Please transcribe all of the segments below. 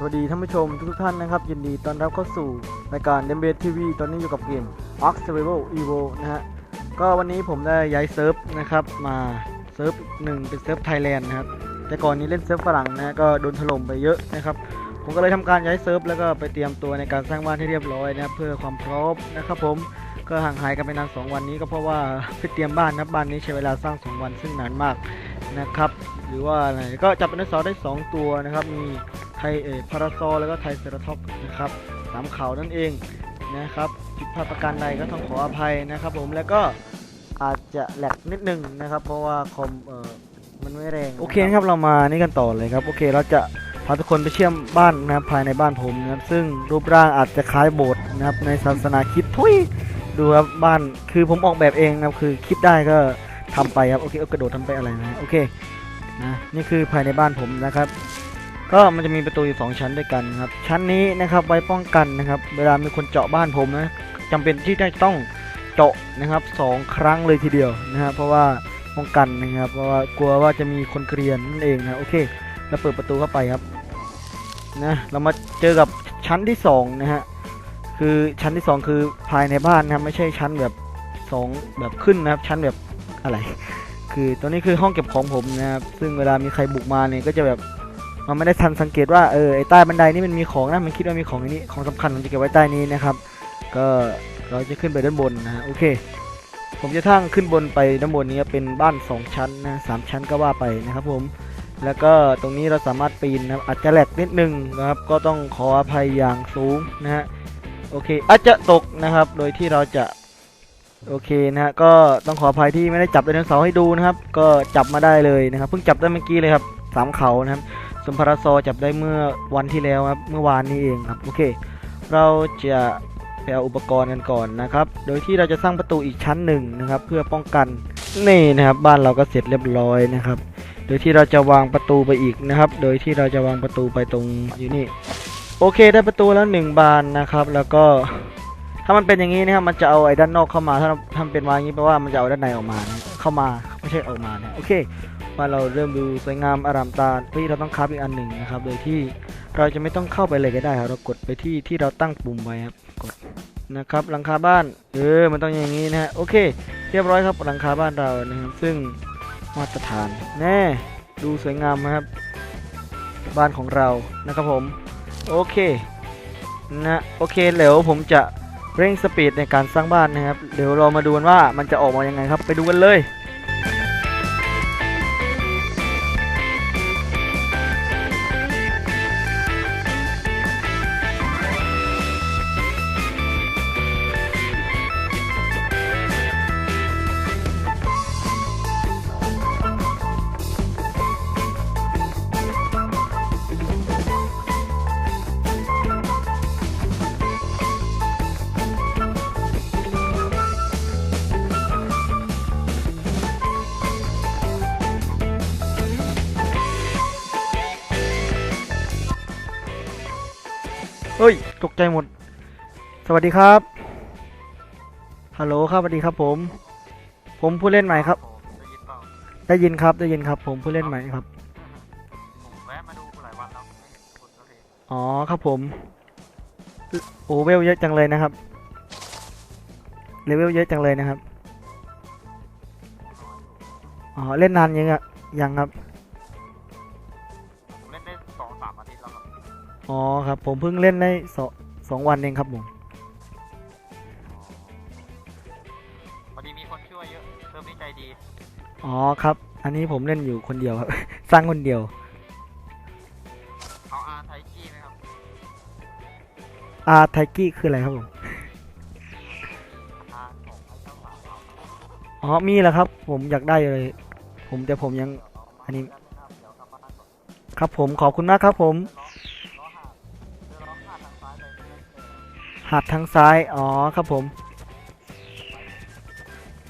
สวัสดีท่านผู้ชมทุกท่านนะครับ ยินดีต้อนรับเข้าสู่รายการเดมเบทีวีตอนนี้อยู่กับเกม Ark Survival Evo นะฮะก็วันนี้ผมได้ย้ายเซิร์ฟนะครับ มาเซิร์ฟหนึ่งเป็นเซิร์ฟไทยแลนด์นะครับ แต่ก่อนนี้เล่นเซิร์ฟฝรั่งนะฮะก็โดนถล่มไปเยอะนะครับ ผมก็เลยทำการย้ายเซิร์ฟแล้วก็ไปเตรียมตัวในการสร้างบ้านให้เรียบร้อยนะเพื่อความพร้อมนะครับผมก็ห่างหายกันไปนาน2วันนี้ก็เพราะว่าไปเตรียมบ้านนะบ้านนี้ใช้เวลาสร้าง 2 วันซึ่งนานมากนะครับ หรือว่าอะไรก็จับเป็นสาร์ได้ 2 ตัวนะครับมี ไทยเออพาราซอแล้วก็ไทยเซราท็อปนะครับสามเขานั่นเองนะครับผิดพลาดประการใดก็ต้องขออภัยนะครับ ผมแล้วก็อาจจะแหลกนิดนึงนะครับ เพราะว่าคอมเออมันไม่แรงโอเคนะครับเรามานี่กันต่อเลยครับโอเคเราจะพาทุกคนไปเชื่อมบ้านนะครับภายในบ้านผมนะครับซึ่งรูปร่างอาจจะคล้ายโบสถ์นะครับในศาสนาคริดทุยดูครับบ้านคือผมออกแบบเองนะครับคือคิดได้ก็ทำไปครับโอเคเอากระโดดทำไปอะไรนะโอเคนะนี่คือภายในบ้านผมนะครับ ก็มันจะมีประตูอยู่สองชั้นด้วยกันครับ ชั้นนี้นะครับไว้ป้องกันนะครับ เวลามีคนเจาะบ้านผมนะจำเป็นที่จะต้องเจาะนะครับสองครั้งเลยทีเดียวนะครับเพราะว่าป้องกันนะครับ เพราะว่ากลัวว่าจะมีคนเกรียนนั่นเองนะโอเคแล้วเปิดประตูเข้าไปครับนะเรามาเจอกับชั้นที่สองนะฮะคือชั้นที่สองคือภายในบ้านนะครับไม่ใช่ชั้นแบบสองแบบขึ้นนะครับ ชั้นแบบอะไร คือตัวนี้คือห้องเก็บของผมนะครับซึ่งเวลามีใครบุกมาเนี่ยก็จะแบบ มันไม่ได้ทันสังเกตว่าเออไอ้ใต้บันไดนี่มันมีของนะมันคิดว่ามีของในนี้ของสำคัญมันจะเก็บไว้ใต้นี้นะครับ ก็เราจะขึ้นไปด้านบนนะโอเค ผมจะทั้งขึ้นบนไปด้านบนนี้เป็นบ้านสองชั้นนะสามชั้นก็ว่าไปนะครับผมแล้วก็ตรงนี้เราสามารถปีนนะครับอาจจะแหลกนิดนึงนะครับ ก็ต้องขออภัยอย่างสูงนะฮะโอเคอาจจะตกนะครับ โดยที่เราจะโอเคนะฮะก็ต้องขออภัยที่ไม่ได้จับไดโนเสาร์ให้ดูนะครับ ก็จับมาได้เลยนะครับเพิ่งจับได้เมื่อกี้เลยครับสามเขานะครับ ส่วนพาราซอจับได้เมื่อวันที่แล้วครับ เมื่อวานนี้เองครับ โอเค เราจะไปเอาอุปกรณ์กันก่อนนะครับ โดยที่เราจะสร้างประตูอีกชั้นหนึ่งนะครับ เพื่อป้องกัน นี่นะครับ บ้านเราก็เสร็จเรียบร้อยนะครับ โดยที่เราจะวางประตูไปอีกนะครับ โดยที่เราจะวางประตูไปตรงอยู่นี่ โอเค ได้ประตูแล้วหนึ่งบานนะครับ แล้วก็ถ้ามันเป็นอย่างนี้นะครับ มันจะเอาไอ้ด้านนอกเข้ามา ถ้าทำเป็นวางอย่างนี้แปลว่ามันจะเอาด้านในออกมา เข้ามา ไม่ใช่ออกมานะ โอเค บ้าเราเริ่มดูสวยงามอารามตาที่เราต้องคราฟอีกอันหนึ่งนะครับ โดยที่เราจะไม่ต้องเข้าไปเลยก็ได้ครับเรากดไปที่ที่เราตั้งปุ่มไว้ครับกดนะครับหลังคาบ้านเออมันต้องอย่างนี้นะฮะโอเค เรียบร้อยครับหลังคาบ้านเรานะครับซึ่งมาตรฐานแน่ดูสวยงามนะครับ บ้านของเรานะครับผมโอเคนะโอเคเดี๋ยวผมจะเร่งสปีดในการสร้างบ้านนะครับ เดี๋ยวเรามาดูกันว่ามันจะออกมายังไงครับ ไปดูกันเลย เฮ้ย ตกใจหมด สวัสดีครับ ฮัลโหลครับสวัสดีครับผม ผมผู้เล่นใหม่ครับได้ยินเปล่าได้ยินครับ ได้ยินครับ ผมผู้เล่นใหม่ครับ ผมแวะมาดูหลายวันแล้วไม่เห็นคุณสักทีอ๋อครับผม โอเวลเยอะจังเลยนะครับ เลเวลเยอะจังเลยนะครับ อ๋อ เล่นนานยังอะยังครับ อ๋อครับ ผมเพิ่งเล่นได้สองสองวันเองครับผมพอดีมีคนช่วยเยอะเพิ่มนี่ใจดี อ๋อครับ อันนี้ผมเล่นอยู่คนเดียวครับ สร้างคนเดียว เอาอาไทกี้ไหมครับอาไทกี้คืออะไรครับผม อาของไอ้เจ้าสาวเราอ๋อมีแล้วครับ ผมอยากได้เลย ผมแต่ผมยัง อันนี้เดี๋ยวกลับมาก่อนครับผมขอบคุณมากครับผมล้อ หาดทางซ้าย อ๋อครับผม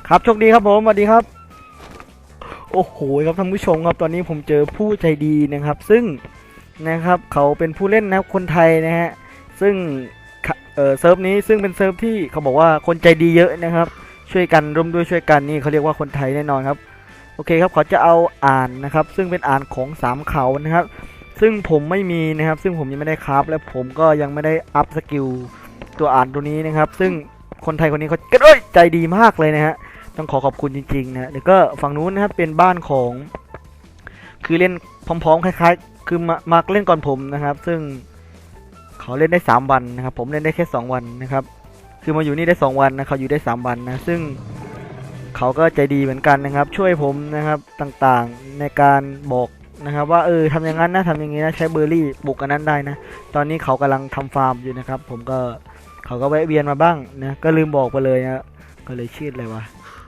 ครับโชคดีครับผมสวัสดีครับ โอ้โหครับท่านผู้ชมครับตอนนี้ผมเจอผู้ใจดีนะครับ ซึ่งนะครับเขาเป็นผู้เล่นนะครับคนไทยนะฮะซึ่งเออเซิร์ฟนี้ซึ่งเป็นเซิร์ฟที่เขาบอกว่าคนใจดีเยอะนะครับ ช่วยกันร่วมด้วยช่วยกันนี่เขาเรียกว่าคนไทยแน่นอนครับโอเคครับเขาจะเอาอ่านนะครับ ซึ่งเป็นอ่านของสามเขานะครับ ซึ่งผมไม่มีนะครับ ซึ่งผมยังไม่ได้คราฟและผมก็ยังไม่ได้อัพสกิล ตัวอ่านตัวนี้นะครับ ซึ่งคนไทยคนนี้เขาใจดีมากเลยนะฮะต้องขอขอบคุณจริงๆนะแล้วก็ฝั่งนู้นนะครับเป็นบ้านของ คือเล่นพร้อมๆคล้าย ๆ คือมามาเล่นก่อนผมนะครับ ซึ่งเขาเล่นได้สามวันนะครับ ผมเล่นได้แค่สองวันนะครับ คือมาอยู่นี่ได้สองวันนะเขาอยู่ได้สามวันนะซึ่งเขาก็ใจดีเหมือนกันนะครับ ช่วยผมนะครับต่างๆในการบอกนะครับ ว่าเออทำอย่างนั้นนะทำอย่างนี้นะใช้เบอร์รี่ปลูกอันนั้นได้นะ ตอนนี้เขากำลังทำฟาร์มอยู่นะครับ ผมก็ เขาก็แวะเวียนมาบ้างนะก็ลืมบอกไปเลยนะก็เลยชื่ออะไรวะ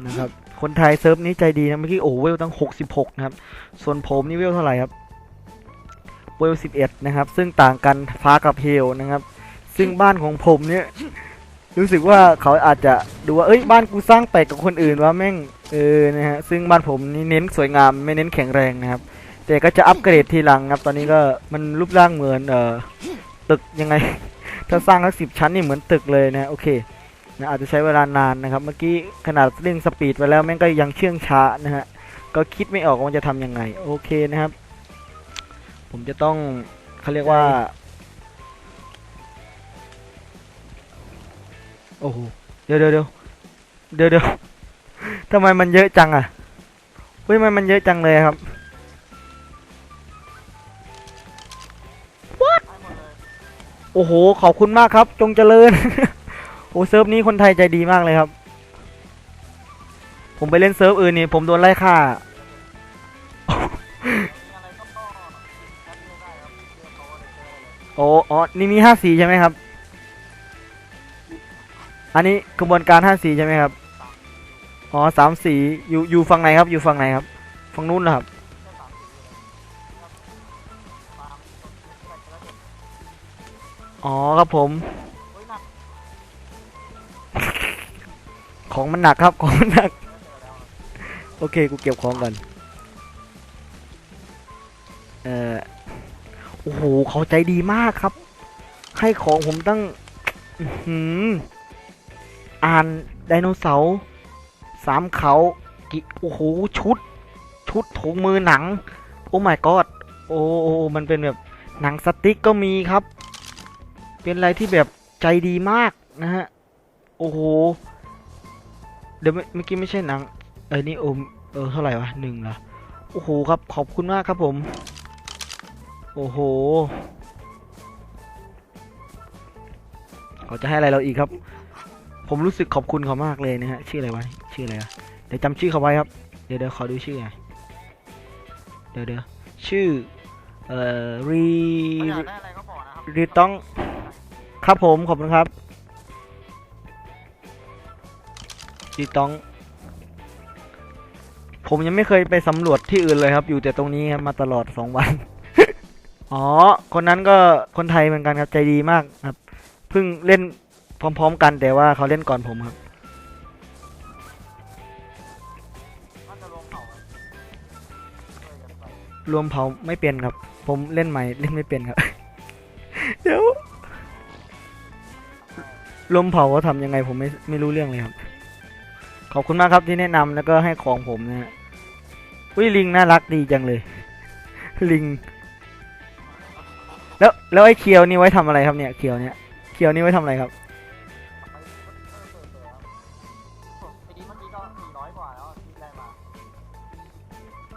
นะครับคนไทยเซิร์ฟนี้ใจดีนะเมื่อกี้โอ้เวลตั้ง 66 นะครับ ส่วนผมนี่เวลเท่าไหร่ครับเวล 11 นะครับ ซึ่งต่างกันฟ้ากับเฮลนะครับ ซึ่งบ้านของผมเนี่ยรู้สึกว่าเขาอาจจะดูว่าเอ้ยบ้านกูสร้างแปลกกับคนอื่นว่าแม่งเออนะฮะซึ่งบ้านผมนี่เน้นสวยงามไม่เน้นแข็งแรงนะครับ แต่ก็จะอัปเกรดทีหลังครับ ตอนนี้ก็มันรูปร่างเหมือนเอ่อตึกยังไง ถ้าสร้างทั้งสิบชั้นนี่เหมือนตึกเลยนะโอเคนะอาจจะใช้เวลานานนะครับ เมื่อกี้ขนาดเร่งสปีดไปแล้วแม่งก็ยังเชื่องช้านะฮะก็คิดไม่ออกว่าจะทำยังไง โอเคนะครับ ผมจะต้องเขาเรียกว่า โอ้โหเดี๋ยวเดี๋ยวเดี๋ยวเดี๋ยวทำไมมันเยอะจังอะเฮ้ยทำไมมันเยอะจังเลยครับ อ้โห ขอบคุณมากครับ จงเจริญ โอ้เซิร์ฟนี้คนไทยใจดีมากเลยครับ ผมไปเล่นเซิร์ฟอื่นนี่ผมโดนไล่ฆ่ามีอะไรก็ก็แอดไม่ได้ครับเจอเขาเลยเจอเลยโอ้อ๋อนี่มีห้าสีใช่ไหมครับ อันนี้กระบวนการห้าสีใช่ไหมครับ อ๋อสามสีอยู่อยู่ฝั่งไหนครับ อยู่ฝั่งไหนครับ ฝั่งนู้นเหรอครับ อ๋อครับผม ของมันหนักครับ ของมันหนัก โอเค กูเก็บของก่อน เออโอ้โห เขาใจดีมากครับ ให้ของผมตั้งหืมอ่านไดโนเสาร์สามเขากิโอ้โห ชุด ชุดถุงมือหนัง โอ้ my god โอ้โอ้มันเป็นแบบหนังสติ๊กก็มีครับ เป็นอะไรที่แบบใจดีมากนะฮะ โอ้โห เดี๋ยวเมื่อเมื่อกี้ไม่ใช่หนังเอ้ยนี่โอมเออเท่าไหร่วะหนึ่งเหรอ โอ้โหครับ ขอบคุณมากครับผม โอ้โหเขาจะให้อะไรเราอีกครับ ผมรู้สึกขอบคุณเขามากเลยนะฮะ ชื่ออะไรวะ ชื่ออะไรวะเดี๋ยวจำชื่อเขาไว้ครับ เดี๋ยวเดี๋ยวขอดูชื่อหน่อยเดี๋ยวเดี๋ยวชื่อ เอ่อ รีเขาอยากได้อะไรก็บอกนะครับรีต้อง ครับผม ขอบคุณครับรีตอง ผมยังไม่เคยไปสำรวจที่อื่นเลยครับ อยู่แต่ตรงนี้ครับมาตลอดสองวัน อ๋อ คนนั้นก็คนไทยเหมือนกันครับใจดีมากครับ เพิ่งเล่นพร้อม ๆ กันแต่ว่าเขาเล่นก่อนผมครับรวมเผาไม่เป็นครับ ผมเล่นใหม่เล่นไม่เป็นครับ รวมเผาเขาทำยังไงผมไม่ไม่รู้เรื่องเลยครับ ขอบคุณมากครับที่แนะนำแล้วก็ให้ของผมนะฮะวิลิงน่ารักดีจังเลย ลิง แล้วแล้วไอ้เคียวนี่ไว้ทำอะไรครับเนี่ยเคียวเนี่ยเคียวนี่ไว้ทำอะไรครับไปเออเออเออครับไอ้นี้เมื่อกี้ก็สี่ร้อยกว่าแล้วที่ได้มา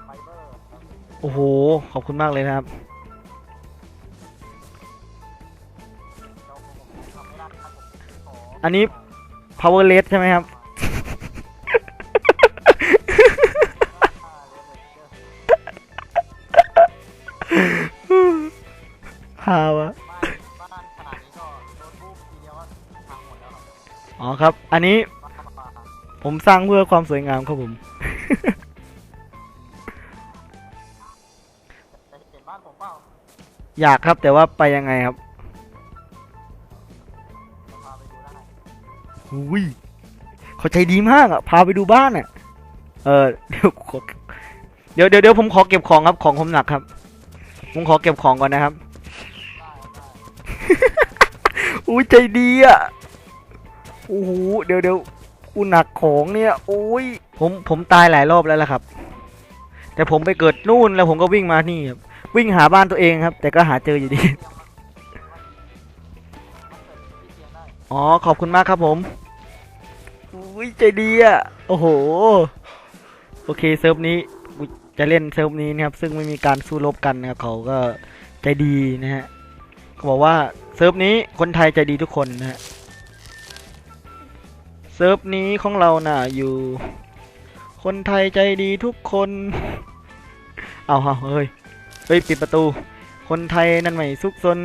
ไฟเบอร์ครับโอ้โห ขอบคุณมากเลยนะครับ อันนี้ power less ใช่ไหมครับ ฮาวะอ๋อครับ อันนี้ผมสร้างเพื่อความสวยงามครับผมอยากครับแต่ว่าไปยังไงครับ อุ้ยเขาใจดีมากอะ พาไปดูบ้านอะ เออเดี๋ยวขอเดี๋ยวเดี๋ยวผมขอเก็บของครับ ของผมหนักครับ ผมขอเก็บของก่อนนะครับ อุ้ยใจดีอะ โอ้โห เดี๋ยวเดี๋ยวกูหนักของเนี่ย โอ้ย ผมผมตายหลายรอบแล้วล่ะครับ แต่ผมไปเกิดนู่นแล้วผมก็วิ่งมานี่ครับ วิ่งหาบ้านตัวเองครับ แต่ก็หาเจออยู่ดี อ๋อ ขอบคุณมากครับผม อุ้ยใจดีอะ โอ้โห โอเคเซิร์ฟนี้จะเล่นเซิร์ฟนี้นะครับ ซึ่งไม่มีการสู้รบกันนะครับเขาก็ใจดีนะฮะเขาบอกว่าเซิร์ฟนี้คนไทยใจดีทุกคนนะฮะเซิร์ฟนี้ของเราน่ะอยู่ คนไทยใจดีทุกคน เอาเอาเฮ้ยเฮ้ยปิดประตู คนไทยนั่นไม่ซุกซน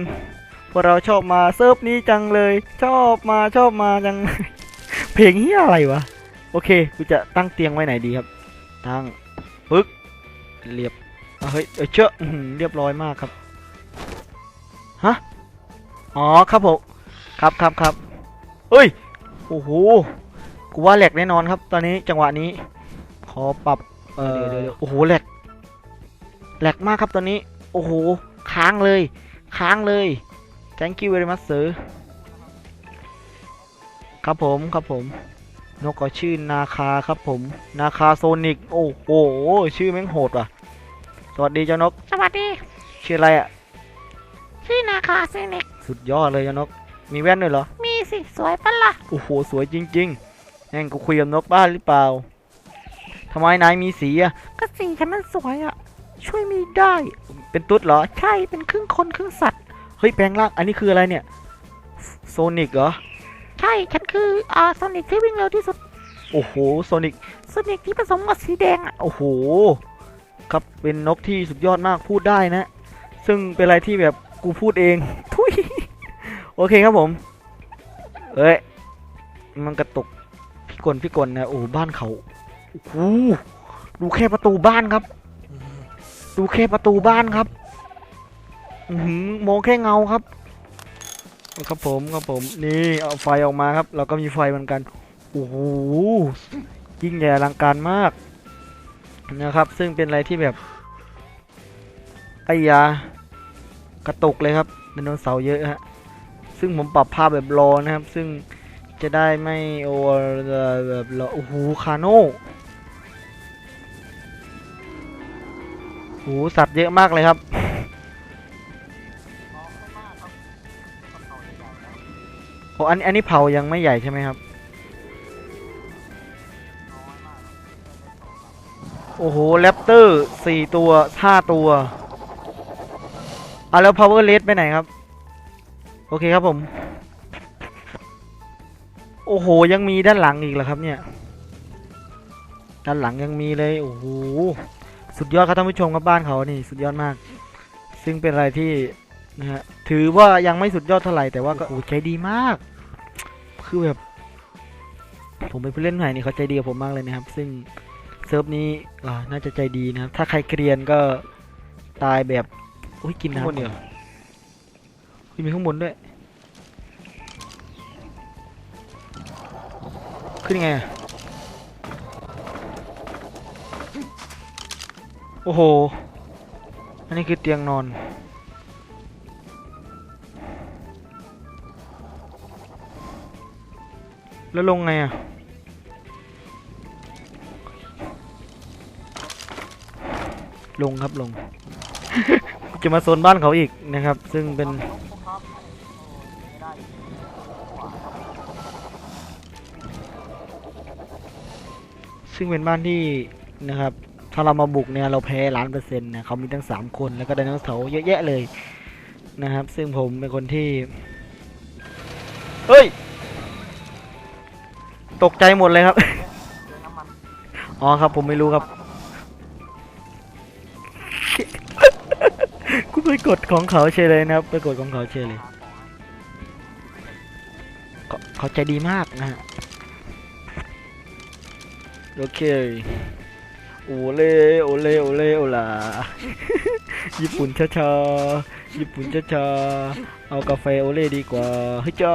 พวกเราชอบมาเซิร์ฟนี้จังเลย ชอบมาชอบมาจังเพลงเฮียอะไรวะ โอเค กูจะตั้งเตียงไว้ไหนดีครับ ตั้งปึ๊กเรียบอะเฮ้ยเอ้ยเชอะอื้อหือเรียบร้อยมากครับ ฮะ อ๋อ ครับผม ครับครับครับเฮ้ย โอ้โห กูว่าแหลกแน่นอนครับ ตอนนี้จังหวะนี้ ขอปรับ เอ่อโอ้โหแหลก แหลกมากครับตอนนี้ โอ้โห ค้างเลย ค้างเลย thank you very much sir ครับผมครับผม นกก็ชื่อนาคาครับผม นาคาโซนิก โอ้โห ชื่อแม่งโหดว่ะ สวัสดีเจ้านก สวัสดี ชื่ออะไรอะ ชื่อนาคาเซเน็กสุดยอดเลยเจ้านก มีแว่นด้วยเหรอ มีสิ สวยปะล่ะ โอ้โห สวยจริงๆแม่งกูคุยกับนกบ้านหรือเปล่าทำไมนายมีสีอะ ก็สีฉันมันสวยอะ ช่วยมีได้ เป็นตุ๊ดเหรอ ใช่ เป็นครึ่งคนครึ่งสัตว์ เฮ้ยแปลงร่าง อันนี้คืออะไรเนี่ย โซนิกเหรอ ใช่ ฉันคืออ่าโซนิกที่วิ่งเร็วที่สุด โอ้โห โซนิก โซนิกที่ผสมกับสีแดงอะ โอ้โห ครับ เป็นนกที่สุดยอดมากพูดได้นะ ซึ่งเป็นอะไรที่แบบกูพูดเอง ทุย โอเคครับผม เอ้ย มันกระตุกพี่กลพี่กลนะ โอ้โหบ้านเขาโอ้โหดูแค่ประตูบ้านครับ ดูแค่ประตูบ้านครับอือหือมองแค่เงาครับ ครับผมครับผมนี่เอาไฟออกมาครับ เราก็มีไฟเหมือนกันโอ้โหยิ่งใหญ่อลังการมากนะครับ ซึ่งเป็นอะไรที่แบบไอ้ยากระตุกเลยครับไดโนเสาร์เยอะฮะซึ่งผมปรับภาพแบบรอนะครับ ซึ่งจะได้ไม่โอเวอร์แบบรอโอ้โหคาโน่โอ้โหสัตว์เยอะมากเลยครับ โอ้อันอันนี้เผายังไม่ใหญ่ใช่ไหมครับ โอ้โหแรปเตอร์สี่ตัวห้าตัวอะแล้ว power rate ไปไหนครับ โอเคครับผม โอ้โห ยังมีด้านหลังอีกเหรอครับเนี่ย ด้านหลังยังมีเลย โอ้โห สุดยอดครับท่านผู้ชมครับบ้านเขานี่ สุดยอดมาก ซึ่งเป็นอะไรที่ นะฮะถือว่ายังไม่สุดยอดเท่าไหร่แต่ว่าก็โอ้โหใจดีมาก คือแบบ ผมเป็นผู้เล่นใหม่นี่เขาใจดีกับผมมากเลยนะครับ ซึ่งเซิร์ฟนี้อ่าน่าจะใจดีนะครับ ถ้าใครเกรียนก็ตายแบบอุ้ยกินน้ำข้างบนเนี่ยขึ้นมีข้างบนด้วยขึ้นยังไงอะโอ้โห อันนี้คือเตียงนอน แล้วลงไงอะลงครับลง จะมาโซนบ้านเขาอีกนะครับ ซึ่งเป็นพวกครับโอ้ไม่ได้อีกขวาครับซึ่งเป็นบ้านที่นะครับ ถ้าเรามาบุกเนี่ยเราแพ้ล้านเปอร์เซ็นต์นะเขามีทั้งสามคนแล้วก็ไดโนเสาร์เยอะแยะเลยนะครับ ซึ่งผมเป็นคนที่ เฮ้ย ตกใจหมดเลยครับเจอน้ำมันอ๋อครับผมไม่รู้ครับ กูไปกดของเขาเฉยเลยนะครับ ไปกดของเขาเฉยเลยหาของให้เขาเขาใจดีมากนะฮะ โอเค โอเล่โอเล่โอเล่โอลาญี่ปุ่นช้าๆ ญี่ปุ่นช้าๆ เอากาแฟโอเล่ดีกว่า เฮ้ยจ้า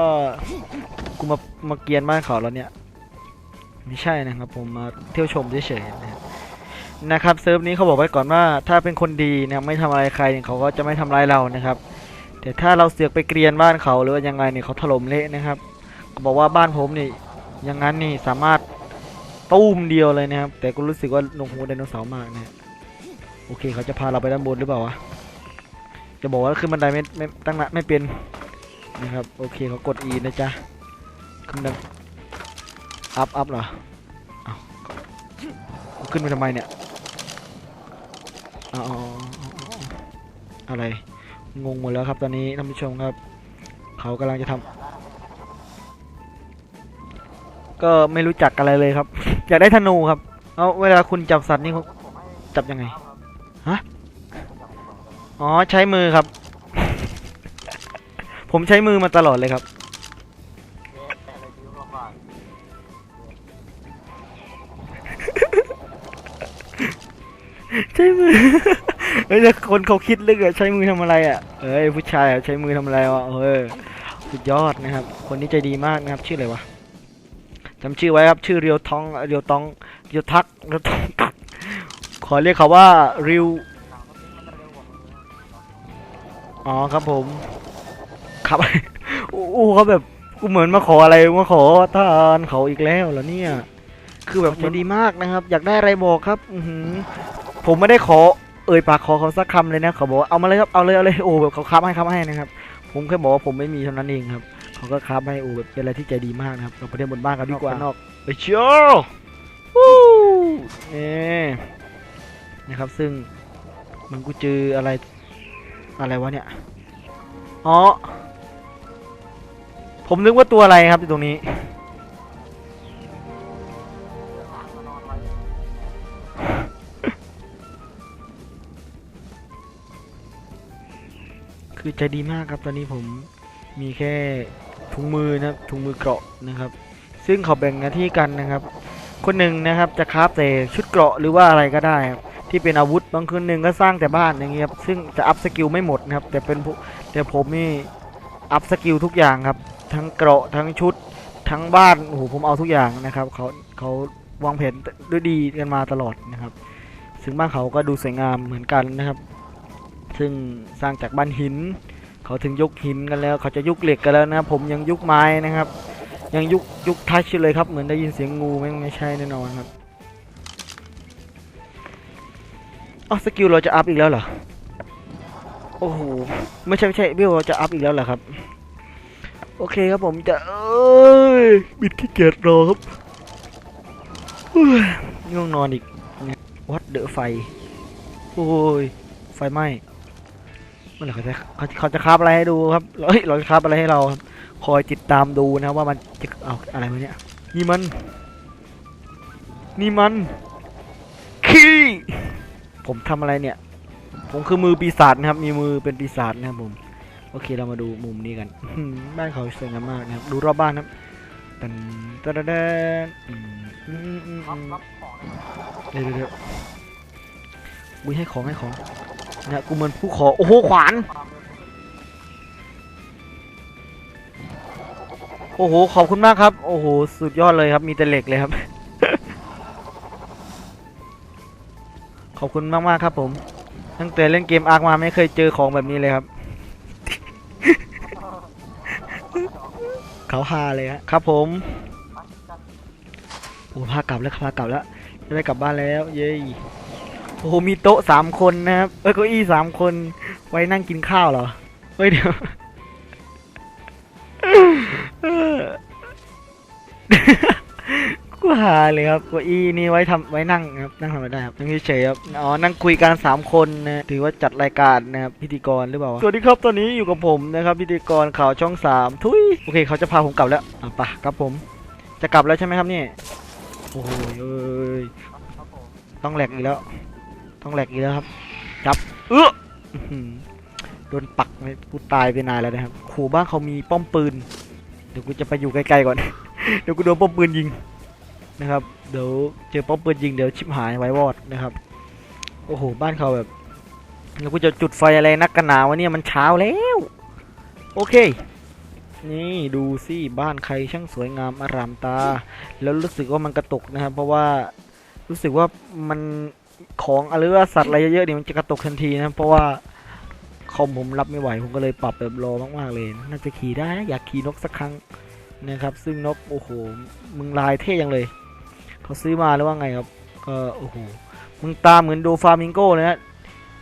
กูมา มาเกียนบ้านเขาแล้วเนี่ย ไม่ใช่นะครับ ผมมาเที่ยวชมเฉยๆนะครับเซิร์ฟนี้เขาบอกไว้ก่อนว่าถ้าเป็นคนดีนะครับไม่ทำอะไรใครเนี่ยเขาก็จะไม่ทำร้ายเรานะครับ แต่ถ้าเราเสือกไปเกรียนบ้านเขาหรือว่ายังไงเนี่ยเขาถล่มเละนะครับเขาบอกว่าบ้านผมนี่อยังงั้นนี่สามารถตุ้มเดียวเลยนะครับ แต่ก็รู้สึกว่าหนวกหูไดโนเสาร์มากนะฮะโอเคเขาจะพาเราไปด้านบนหรือเปล่าวะจะบอกว่าขึ้นบันไดไม่ไม่ตั้งนะไม่เป็นนะครับโอเคเขากด E นะจ๊ะขึ้นบัน อัพอัพเหรอเอาขึ้นไปทำไมเนี่ยอาเออะไรงงหมดแล้วครับตอนนี้ท่านผู้ชมครับ เขากำลังจะทำก็ไม่รู้จักอะไรเลยครับ อยากได้ธนูครับ เอาเวลาคุณจับสัตว์นี่จับยังไงครับอ๋อใช้มือครับ ผมใช้มือมาตลอดเลยครับ เฮ้ยแต่คนเขาคิดลึกอะใช้มือทำอะไรอะเอ้ยผู้ชายอะใช้มือทำอะไรวะเออสุดยอดนะครับ คนนี้ใจดีมากนะครับ ชื่ออะไรวะจำชื่อไว้ครับ ชื่อเรียวทองเรียวตองเรียวทักเรียวทองกักขอเรียกเขาว่าริวหนังสติ๊กมันจะเร็วกว่ามืออ๋อครับผม ครับโอ้โหเขาแบบกูเหมือนมาขออะไรมาขอทานเขาอีกแล้วเหรอเนี่ย คือแบบใจดีมากนะครับ อยากได้อะไรบอกครับ อือหือผมไม่ได้ขอ เอ่ยปากขอเขาสักคำเลยนะเขาบอกว่าเอามาเลยครับเอาเลยเอาเลยโอ้แบบเขาค้าให้ค้าให้นะครับ ผมแค่บอกว่าผมไม่มีเท่านั้นเองครับเขาก็ค้าให้โอ้แบบเป็นอะไรที่ใจดีมากนะครับเราไปเล่นบนบ้านกันดีกว่านอกไปเชียววู้เอ๊นะครับซึ่งมันกูเจออะไรอะไรวะเนี่ยอ๋อผมนึกว่าตัวอะไรครับอยู่ตรงนี้ ใจดีมากครับตอนนี้ผมมีแค่ถุงมือนะครับถุงมือเกราะนะครับ ซึ่งเขาแบ่งหน้าที่กันนะครับ คนหนึ่งนะครับจะคราฟแต่ชุดเกราะหรือว่าอะไรก็ได้ครับที่เป็นอาวุธบางคนหนึ่งก็สร้างแต่บ้านอย่างเงี้ยครับซึ่งจะอัพสกิลไม่หมดนะครับ แต่เป็นแต่ผมนี่อัพสกิลทุกอย่างครับ ทั้งเกราะทั้งชุดทั้งบ้านโอ้โหผมเอาทุกอย่างนะครับเขาเขาวางแผนด้วยดีกันมาตลอดนะครับ ซึ่งบ้านเขาก็ดูสวยงามเหมือนกันนะครับ ซึ่งสร้างจากบ้านหิน เขาถึงยุคหินกันแล้ว เขาจะยุคเหล็กกันแล้วนะครับผมยังยุคไม้นะครับ ยังยุคยุคทัชเลยครับเหมือนได้ยินเสียงงูไม่ไม่ใช่แน่นอนครับอ๋อสกิลเราจะอัพอีกแล้วเหรอโอ้โหไม่ใช่ไม่ใช่วิวเราจะอัพอีกแล้วเหรอครับ โอเคครับผมจะเอ้ยบิดขี้เกียจรอครับง่วงนอนอีกวัดเดอะไฟ โอ้ย ไฟไหม้ มื่อไหร่เขาจะเขาเขาจะคาบอะไรให้ดูครับเฮ้ยเราจะคาบอะไรให้เราครับคอยติดตามดูนะครับว่ามันจะเอาอะไรมาเนี่ยนี่มัน นี่มันขี้ผมทำอะไรเนี่ย ผมคือมือปีศาจนะครับ มีมือเป็นปีศาจนะครับผมโอเคเรามาดูมุมนี้กันอื้อหือบ้านเขาสวยงามมากนะครับ ดูรอบบ้านครับตันตะดะแดนอืมอืมอืมรับอืมรับของได้ไหมเดี๋ยวเดี๋ยวเดี๋ยวกูให้ของให้ของ เนี่ยกูเหมือนผู้ขอ โอ้โห ขวาน โอ้โห ขอบคุณมากครับ โอ้โห สุดยอดเลยครับ มีแต่เหล็กเลยครับ ขอบคุณมากมากครับผม ตั้งแต่เล่นเกมอาร์คมาไม่เคยเจอของแบบนี้เลยครับ เขาฮาเลยครับครับผมโอ้พากลับแล้วพากลับแล้ว จะได้กลับบ้านแล้ว เย้ โอ้โหมีโต๊ะสามคนนะครับ เอ้ยเก้าอี้สามคนไว้นั่งกินข้าวเหรอ เฮ้ยเดี๋ยวกูหาเลยครับเก้าอี้นี่ไว้ทำไว้นั่งครับนั่งทำอะไรได้ครับนั่งเฉยๆครับอ๋อนั่งคุยกันสามคนนะถือว่าจัดรายการนะครับพิธีกรหรือเปล่าวะสวัสดีครับตอนนี้อยู่กับผมนะครับ พิธีกรข่าวช่องสามทุยโอเค เขาจะพาผมกลับแล้วอะไปะครับผม จะกลับแล้วใช่ไหมครับเนี่ยโอ้โหเอ้ยครับผมต้องแหลกอีกแล้ว ต้องแหลกอีกแล้วครับจับ เอออื้อหือโดนปักไปกูตายไปนานแล้วนะครับโหบ้านเขามีป้อมปืน เดี๋ยวกูจะไปอยู่ไกลๆก่อน เดี๋ยวกูโดนป้อมปืนยิงนะครับ เดี๋ยวเจอป้อมปืนยิงเดี๋ยวชิบหายไว้วอดนะครับ โอ้โห บ้านเขาแบบ แล้วกูจะจุดไฟอะไรนักกันหนาวะเนี่ยมันเช้าแล้ว โอเคนี่ดูสิบ้านใครช่างสวยงามอารามตา แล้วรู้สึกว่ามันกระตุกนะครับ เพราะว่ารู้สึกว่ามัน ของหรือว่าสัตว์อะไรเยอะๆเนี่ยมันจะกระตุกทันทีนะ เพราะว่าคอมผมรับไม่ไหว ผมก็เลยปรับแบบรอมากๆเลย น่าจะขี่ได้นะอยากขี่นกสักครั้งนะครับ ซึ่งนกโอ้โห มึงลายเท่ยังเลย เขาซื้อมาหรือว่าไงครับ ก็โอ้โห มึงตาเหมือนโดฟาร์มิงโก้เลยนะ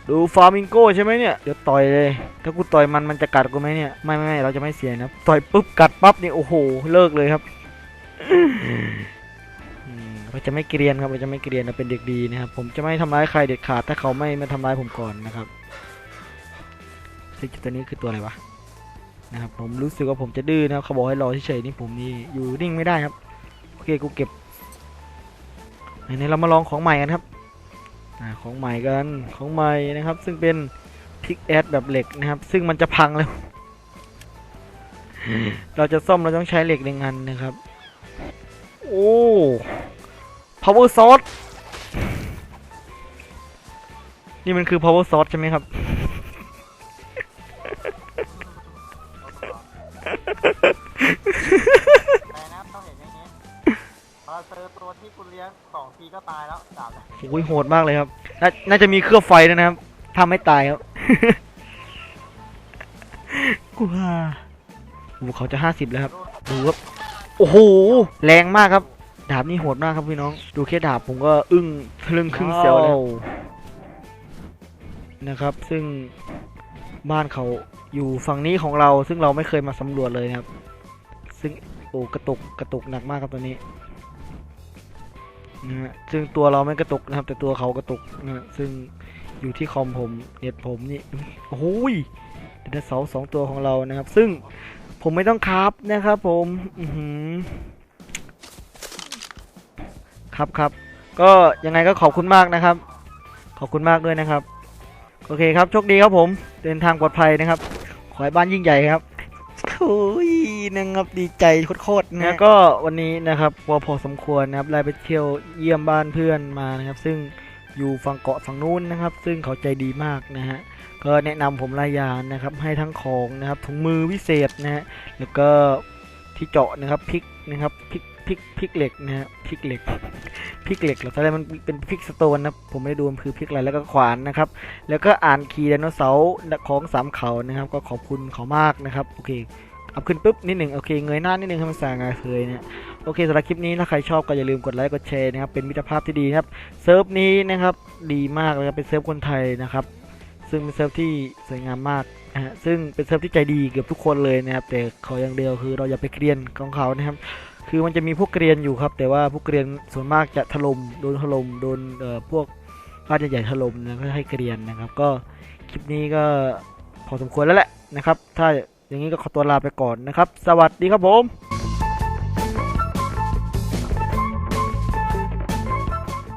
ดูฟาร์มิงโก้ใช่ไหมเนี่ย เดี๋ยวต่อยเลย ถ้ากูต่อยมันมันจะกัดกูไหมเนี่ย ไม่ไม่เราจะไม่เสียนะ ต่อยปุ๊บกัดปั๊บนี่โอ้โห เลิกเลยครับ เราจะไม่เกรียนครับเราจะไม่เกรียนเราเป็นเด็กดีนะครับ ผมจะไม่ทำร้ายใครเด็ดขาดถ้าเขาไม่มาทำร้ายผมก่อนนะครับซึ่งตัวนี้คือตัวอะไรวะนะครับ ผมรู้สึกว่าผมจะดื้อนะครับเขาบอกให้รอเฉยๆนี่ผมนี่อยู่นิ่งไม่ได้ครับโอเคกูเก็บไหนๆเรามาลองของใหม่กันครับอของใหม่กันของใหม่นะครับ ซึ่งเป็นพิกแอดแบบเหล็กนะครับ ซึ่งมันจะพังแล้ว เราจะซ่อมเราต้องใช้เหล็กในงานนะครับ โอ้ power source นี่มันคือ power source ใช่ไหมครับ แต่นะครับต้องเห็นอย่างนี้พอเราเจอตัวที่คุณเลี้ยงสองทีก็ตายแล้วดาบเลยโอ้ยโหดมากเลยครับนาน่าจะมีเครื่องไฟด้วยนะครับทำให้ตายครับ กูว่าโอ้โหเขาจะห้าสิบแล้วครับ ดูครับ โอ้โห แรงมากครับ ดาบนี่โหดมากครับพี่น้อง ดูแค่ดาบผมก็อึ้งทะลึ่งครึ่งเสียวแล้วนะครับ ซึ่งบ้านเขาอยู่ฝั่งนี้ของเรา ซึ่งเราไม่เคยมาสำรวจเลยนะครับ ซึ่งโอ้กระตุกกระตุกหนักมากครับตัวนี้นะฮะซึ่งตัวเราไม่กระตุกนะครับ แต่ตัวเขากระตุกนะฮะซึ่งอยู่ที่คอมผมเน็ตผมนี่โอ้โหยไดโนเสาร์สองตัวของเรานะครับ ซึ่งผมไม่ต้องคราฟนะครับ ผมอือหือ ครับครับก็ยังไงก็ขอบคุณมากนะครับ ขอบคุณมากด้วยนะครับ โอเคครับโชคดีครับผม เดินทางปลอดภัยนะครับ ขอให้บ้านยิ่งใหญ่ครับโอ้ยนะครับดีใจโคตรๆนะแล้วก็วันนี้นะครับพอพอสมควรนะครับได้ไปเที่ยวเยี่ยมบ้านเพื่อนมานะครับ ซึ่งอยู่ฝั่งเกาะฝั่งนู้นนะครับ ซึ่งเขาใจดีมากนะฮะก็แนะนำผมหลายอย่างนะครับ ให้ทั้งของนะครับถุงมือวิเศษนะฮะแล้วก็ที่เจาะนะครับพริกนะครับพริกพ ริกพริกเหล็กนะฮะพริกเหล็กพริกเหล็กเหรอตอนแรกมันเป็นพริกสโตนนะผมไม่ได้ดูมันคือพริกอะไรแล้วก็ขวานนะครับ แล้วก็อ่านคีย์ไดโนเสาร์ของสามเขานะครับ ก็ขอบคุณเขามากนะครับโอเคเอาขึ้นปุ๊บนิดหนึ่งโอเคเงยหน้านิดหนึ่งให้มันสง่างเคยเนี่ยโอเคสำหรับคลิปนี้ถ้าใครชอบก็อย่าลืมกดไลค์กดแชร์นะครับเป็นมิตรภาพที่ดีครับเซิร์ฟนี้นะครับดีมากเลยครับเป็นเซิร์ฟคนไทยนะครับซึ่งเป็นเซิร์ฟที่สวยงามมากนะฮะซึ่งเป็นเซิร์ฟที่ใจดีเกือบทุกคนเลยนะครับแต่ขออย่างเดียวคือเราอย่าไปเกรียนของเขานะครับ คือมันจะมีพวกเกรียนอยู่ครับ แต่ว่าพวกเกรียนส่วนมากจะถล่มโดนถล่มโดนเอ่อพวกบ้านใหญ่ๆถล่มนะก็ให้เกรียนนะครับ ก็คลิปนี้ก็พอสมควรแล้วแหละนะครับ ถ้าอย่างนี้ก็ขอตัวลาไปก่อนนะครับ สวัสดีครับผม